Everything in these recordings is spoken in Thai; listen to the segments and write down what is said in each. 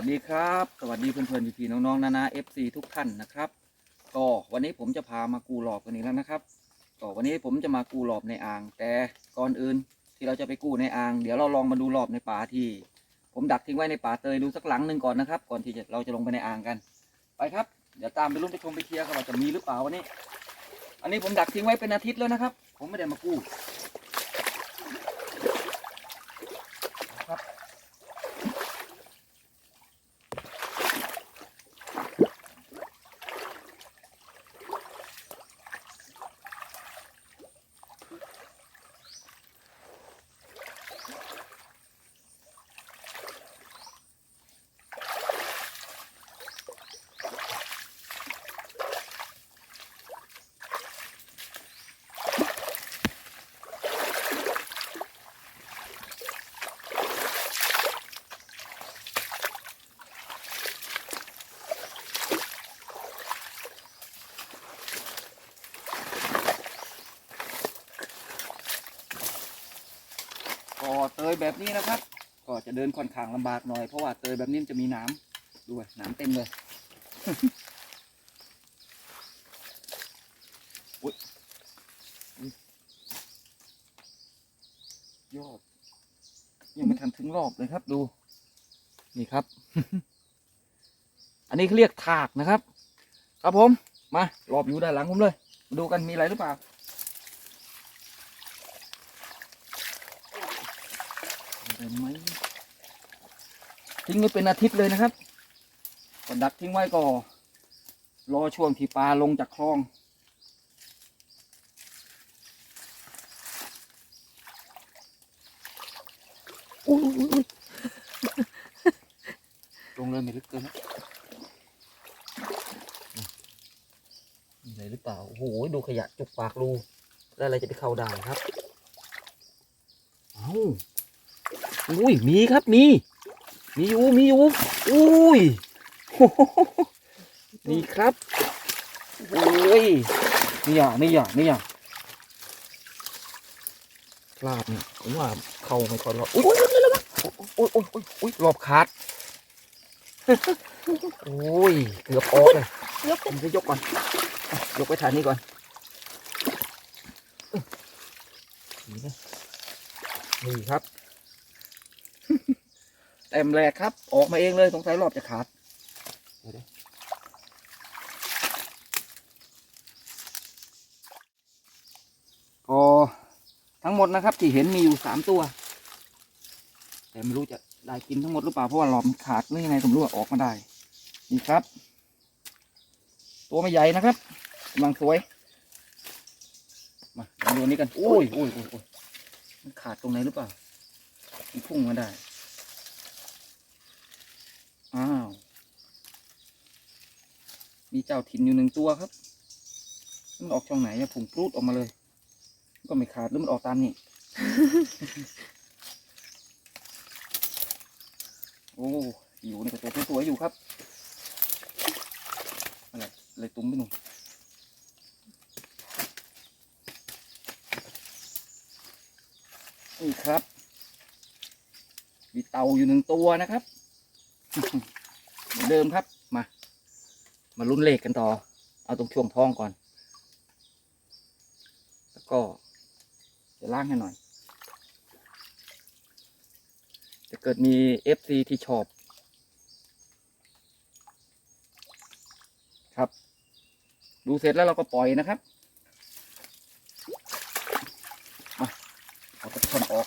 วัสดีครับ สวัสดีเพื่อนๆพี่ๆน้องๆนานา FC ทุกท่านนะครับ ก็วันนี้ผมจะพามากูหลอบกันอีกแล้วนะครับก็วันนี้ผมจะมากูหลอบในอ่าง แต่ก่อนอื่นที่เราจะไปกู้ในอ่าง เดี๋ยวเราลองมาดูหลอบในป่าที่ ผมดักทิ้งไว้ในป่าเตยดูสักหลังหนึ่งก่อนนะครับ ก่อนที่เราจะลงไปในอ่างกัน ไปครับ เดี๋ยวตามไปรุ่นไปชมไปเคลียร์กันว่าจะมีหรือเปล่าวันนี้ อันนี้ผมดักทิ้งไว้เป็นอาทิตย์แล้วนะครับ ผมไม่ได้มากู้ แบบนี้นะครับ ก็จะเดินค่อนข้างลำบากหน่อยเพราะว่าเตยแบบนี้จะมีน้ำด้วยน้ำเต็มเลยอุ๊ยอุ๊ยยอดยังไม่ทันถึงรอบเลยครับดู นี่ครับ อันนี้เขาเรียกถากนะครับ ครับผมมารอบอยู่ด้านหลังผมเลย มาดูกันมีอะไรหรือเปล่า เห็นไหมทิ้งไว้เป็นอาทิตย์เลยนะครับก็ดักทิ้งไว้ก็รอช่วงที่ปลาลงจากคลองอุ้ยลงเลยไม่ลึกเกินนะมีอะไรหรือเปล่า โอ้โห ดูขยะจุกปากรู แล้วอะไรจะไปเข้าได้ครับ เอ้า อุ้ยมีครับมี มีอยู่มีอยู่อุ้ยโอ้โหมีครับโอ้ยนี่อะนี่อะนี่อะพลาดเนี่ยผมว่าเข้าไม่ค่อยรอดอุ้ยอุ้ยอุ้ยอุ้ยอุ้ยอุ้ยอุ้ยรอบขาดโอ้ยเกือบออกเลยยกผมจะยกก่อนอะยกไปฐานนี้ก่อนนี่นะนี่ครับ เต็มแรกครับ ออกมาเองเลยสงสัยรอบจะขาดเดี๋ยวๆก็ทั้งหมดนะครับ ที่เห็นมีอยู่สามตัว แต่ไม่รู้จะได้กินทั้งหมดหรือเปล่าเพราะว่าหลอมนขาดหรือยังไงผมรู้ว่าออกมาได้นี่ครับ ตัวไม่ใหญ่นะครับกำลังสวยมามาดูอันนี้กันโอ้ยโอ้ยโอ้ยโอ้ยมันขาดตรงไหนหรือเปล่ามันพุ่งมาได้ อ้าว มีเจ้าถิ่นอยู่หนึ่งตัวครับ มันออกช่องไหนเนี่ยผุ่งปลูดออกมาเลย ก็ไม่ขาดหรือมันออกตามนี่ โอ้อยู่ในกระตัวสวยๆอยู่ครับ อะไรอะไรตุ้มไปหนุ่มนี่ครับ มีเต่าอยู่หนึ่งตัวนะครับ เหมือนเดิมครับ มาลุ้นเลขกันต่อ เอาตรงช่วงท้องก่อน แล้วก็จะล้างให้หน่อย จะเกิดมี FC ที่ชอบ ครับ ดูเสร็จแล้วเราก็ปล่อยนะครับ มาเอาตะช่อนออก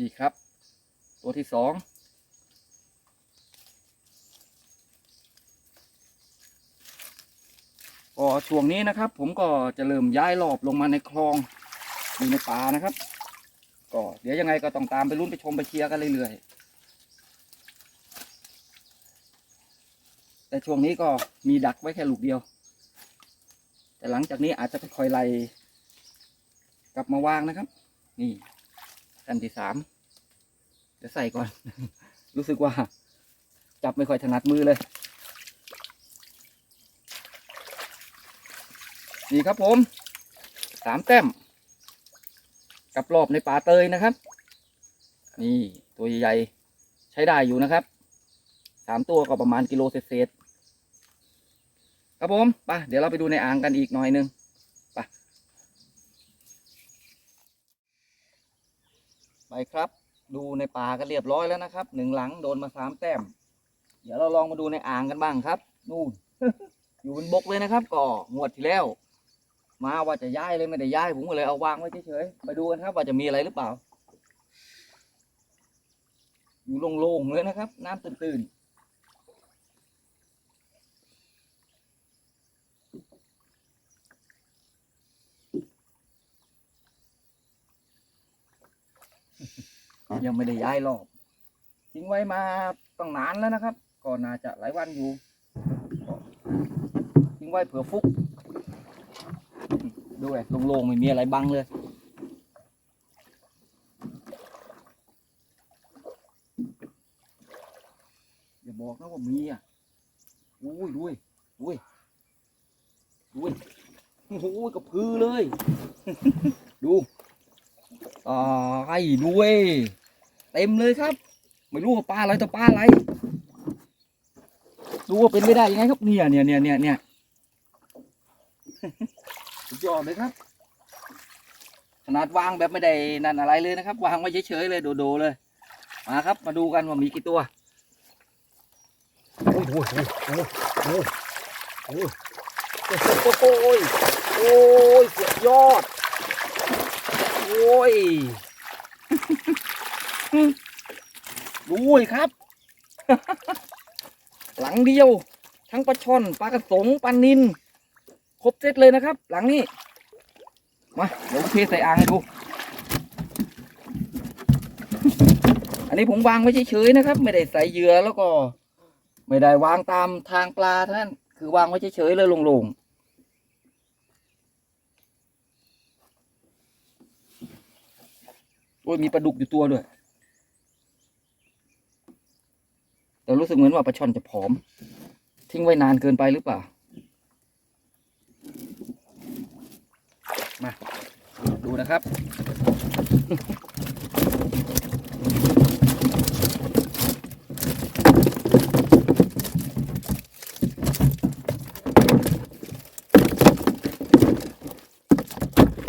นี่ครับ ตัวที่สองก็ช่วงนี้นะครับ ผมก็จะเริ่มย้ายรอบลงมาในคลองอยู่ในป่านะครับ ก็เดี๋ยวยังไงก็ต้องตามไปรุ่นไปชมไปเชียร์กันเรื่อยๆแต่ช่วงนี้ก็มีดักไว้แค่ลูกเดียว แต่หลังจากนี้อาจจะค่อยๆไล่กลับมาวางนะครับ นี่ อันที่สามเดี๋ยวใส่ก่อน รู้สึกว่า จับไม่ค่อยถนัดมือเลย นี่ครับผมสามแต้ม กับรอบในป่าเตยนะครับ นี่ตัวใหญ่ใช้ได้อยู่นะครับสามตัวก็ประมาณกิโลเศษครับผมไปเดี๋ยวเราไปดูในอ่างกันอีกหน่อยนึง ไปครับ ดูในป่ากันเรียบร้อยแล้วนะครับหนึ่งหลังโดนมาสามแต้ม เดี๋ยวเราลองมาดูในอ่างกันบ้างครับ นู่น อยู่บนบกเลยนะครับ ก็งวดที่แล้ว มาว่าจะย้ายเลยไม่ได้ย้ายผมก็เลยเอาวางไว้เฉยๆไปดูกันครับ ว่าจะมีอะไรหรือเปล่า อยู่โล่งๆเลยนะครับ น้ำตื้นๆ ยังไม่ได้ย้ายรอบทิ้งไว้มาต้องนานแล้วนะครับ ก็น่าจะหลายวันอยู่ทิ้งไว้เผื่อฟุกด้วยโล่งไม่มีอะไรบังเลยอย่าบอกนะว่ามีอะอุ้ยด้วยอุ้ยอุ้ยโอ้โหกระพือเลย ดู อ่าไอ้ด้วย เต็มเลยครับ ไม่รู้ว่าปลาอะไรต่อปลาอะไรดูว่าเป็นไม่ได้ยังไงครับเนี่ยเนี่ยเนี่ยเนี่ยเนี่ยสุดยอดเลยครับ ขนาดวางแบบไม่ได้นั่นอะไรเลยนะครับ วางไว้เฉยๆเลยโดๆเลย มาครับ มาดูกันว่ามีกี่ตัวโอ้ยโอ้โอ้โอ้โอ้โอ้ยโอ้ยสุดยอด โอ้ย ดูยครับ หลังเดียว ทั้งปลาช่อนปลากระสงปลานินครบเซตเลยนะครับ หลังนี้ มา เดี๋ยวเทใส่อ่างให้ดู อันนี้ผมวางไว้เฉยๆนะครับ ไม่ได้ใส่เหยื่อแล้วก็ ไม่ได้วางตามทางปลาท่านคือวางไว้เฉยๆเลยลงๆโอ้ยมีปลาดุกอยู่ตัวด้วย แต่รู้สึกเหมือนว่าปลาช่อนจะผอม ทิ้งไว้นานเกินไปหรือเปล่า มา ดูนะครับ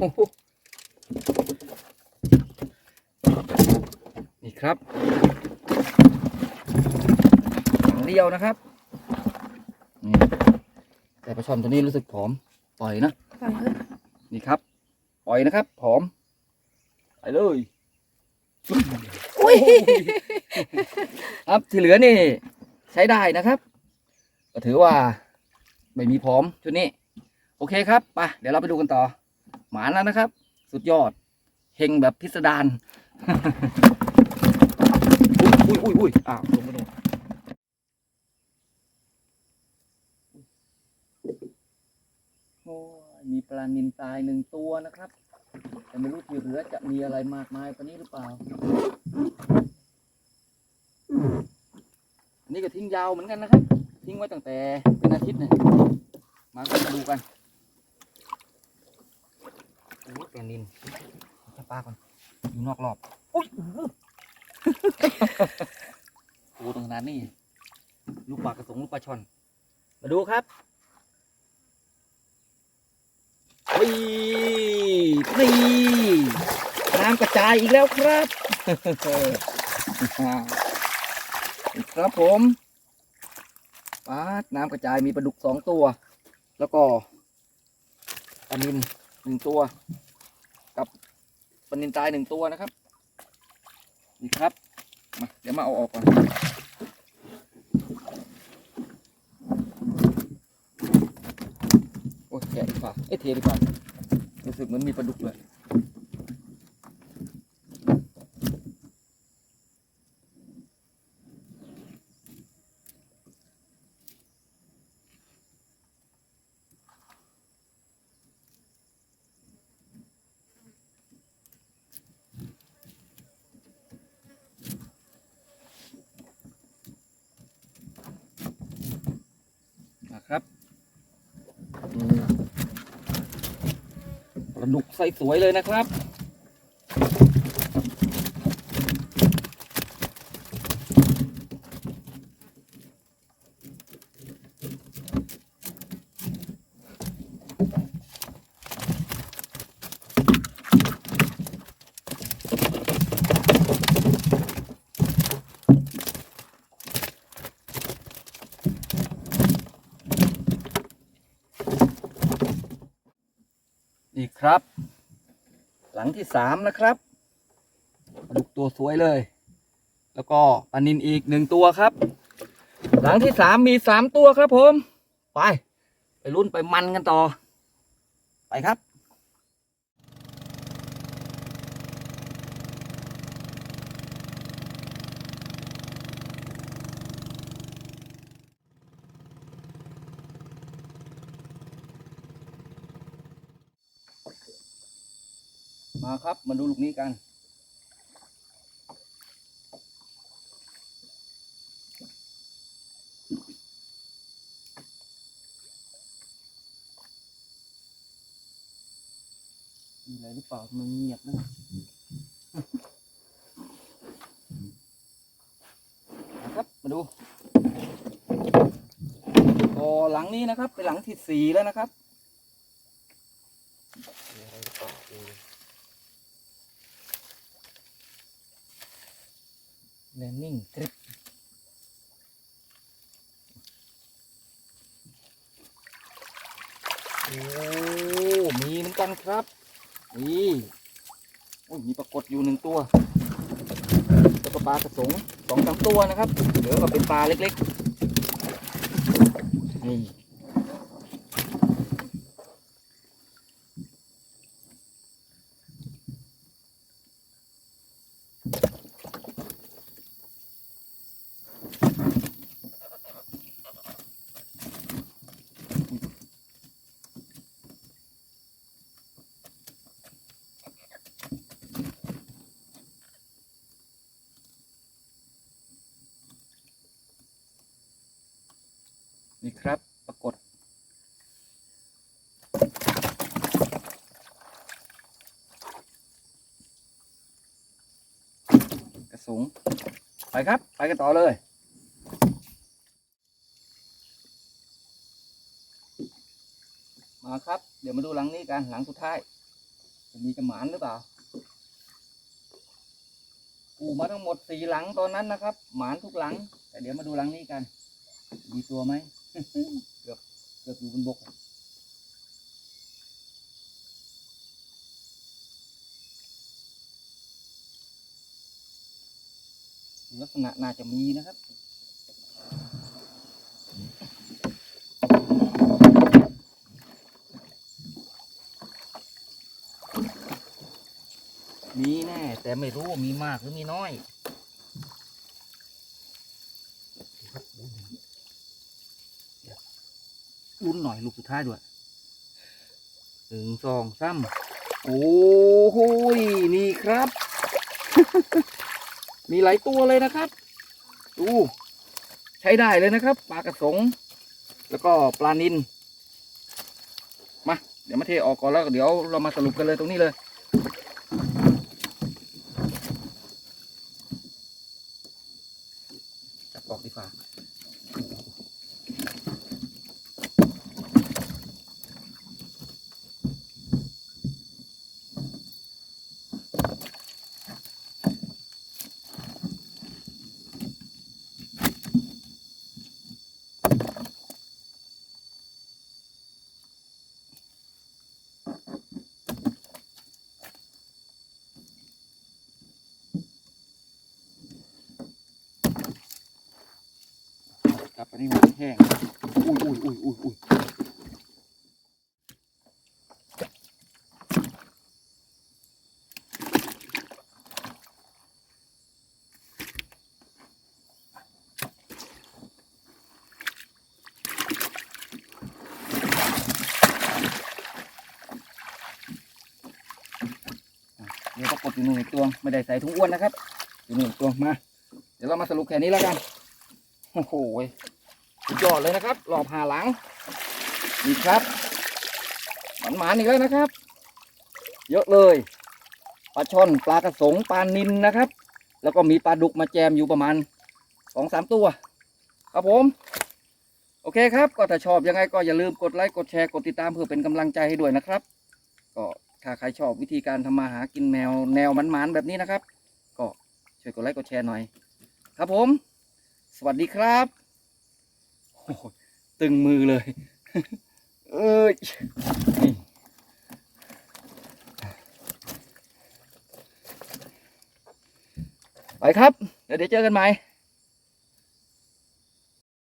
โอ้โหนี่ครับหางเดียวนะครับนี่แต่ปลาช่อนตัวนี้รู้สึกผอมปล่อยนะปล่อยเถอะนี่ครับปล่อยนะครับผอมไปเลยอุ้ยครับที่เหลือนี่ ใช้ได้นะครับก็ถือว่าไม่มีผอมชุดนี้ โอเคครับไปเดี๋ยวเราไปดูกันต่อ หมานแล้วนะครับ สุดยอดเฮงแบบพิสดารอุ้ยอุ้ยอุ้ยอ้าวลงมาดู โอ้ยมีปลานินตายหนึ่งตัวนะครับ แต่ไม่รู้ที่เหลือจะมีอะไรมากมายกว่านี้หรือเปล่า อันนี้ก็ทิ้งยาวเหมือนกันนะครับ ทิ้งไว้ตั้งแต่เป็นอาทิตย์เนี่ยมาก็มาดูกันโอ้ยปลานินจะปลาก่อนอยู่นอกรอบอุ้ยโอ้ตรงขนาดนี้ลูกปลากระสงลูกปลาช่อน มาดูครับ วิ่นี่น้ำกระจายอีกแล้วครับครับผมปาดน้ำกระจายมีปลาดุกสองตัว แล้วก็ปลานินหนึ่งตัว กับปลานินตายหนึ่งตัวนะครับ นี่ครับมาเดี๋ยวมาเอาออกก่อน โอ้ยแกะดีกว่า เอ้เทดีกว่ารู้สึกเหมือนมีปลาดุกเลย ระดุกไส้สวยเลยนะครับ งที่สามนะครับปลาดุกตัวสวยเลย แล้วก็ปลานินอีกหนึ่งตัวครับ หลังที่สามมีสามตัวครับผม ไป ไปรุ่นไปมันกันต่อ ไปครับ ครับ มาดูลูกนี้กัน มีอะไรหรือเปล่า มันเงียบนะนะครับมาดูก็หลังนี้นะครับ เป็นหลังที่สี่แล้วนะครับ แลนนิ่งกริปโอ้มีเหมือนกันครับ นี่โอ้ยมีปรากฏอยู่หนึ่งตัวแล้วก็ปลากระสงสองสามตัวนะครับ เหลือก็เป็นปลาเล็กๆนี่ครับ ปรากฏ กระสุงไป ครับ ไปกันต่อเลยมาครับ เดี๋ยวมาดูหลังนี้กันหลังสุดท้าย จะมีจะหมานหรือเปล่าปูมาทั้งหมดสี่หลังตอนนั้นนะครับ หมานทุกหลัง แต่เดี๋ยวมาดูหลังนี้กัน มีตัวไหมเกือบเกือบอยู่บนบก ลักษณะน่าจะมีนะครับมีแน่ แต่ไม่รู้ว่ามีมากหรือมีน้อยลุ้นหน่อยลูกสุดท้ายด้วยหนึ่งสองสามโอ้โหนี่ครับ มีหลายตัวเลยนะครับดูใช้ได้เลยนะครับปลากระสง แล้วก็ปลานินมาเดี๋ยวมาเทออกก่อนแล้วเดี๋ยวเรามาสรุปกันเลยตรงนี้เลย กลับไปนี่มันแห้งอุ้ยอุ้ยอุ้ยอุ้ยอุ้ยเดี๋ยวก็กดอยู่หนึ่งอีกตัวไม่ได้ใส่ถุงอ้วนนะครับอยู่หนึ่งอีกตัวมา เดี๋ยวเรามาสรุปแค่นี้แล้วกัน โอ้โห สุดยอดเลยนะครับรอบหาหลังนี่ครับหมันหมานๆอีกแล้วนะครับ เยอะเลยปลาช่อนปลากระสงปลานินนะครับ แล้วก็มีปลาดุกมาแจมอยู่ประมาณสองสามตัว ครับผม โอเคครับ ก็ถ้าชอบยังไงก็อย่าลืมกดไลค์กดแชร์กดติดตามเพื่อเป็นกำลังใจให้ด้วยนะครับ ก็ถ้าใครชอบวิธีการทำมาหากินแนวแนวมัน ๆ แบบนี้นะครับ ก็ช่วยกดไลค์กดแชร์หน่อย ครับผม สวัสดีครับ ตึงมือเลย เอ้ยไปครับ เดี๋ยวเจอกันใหม่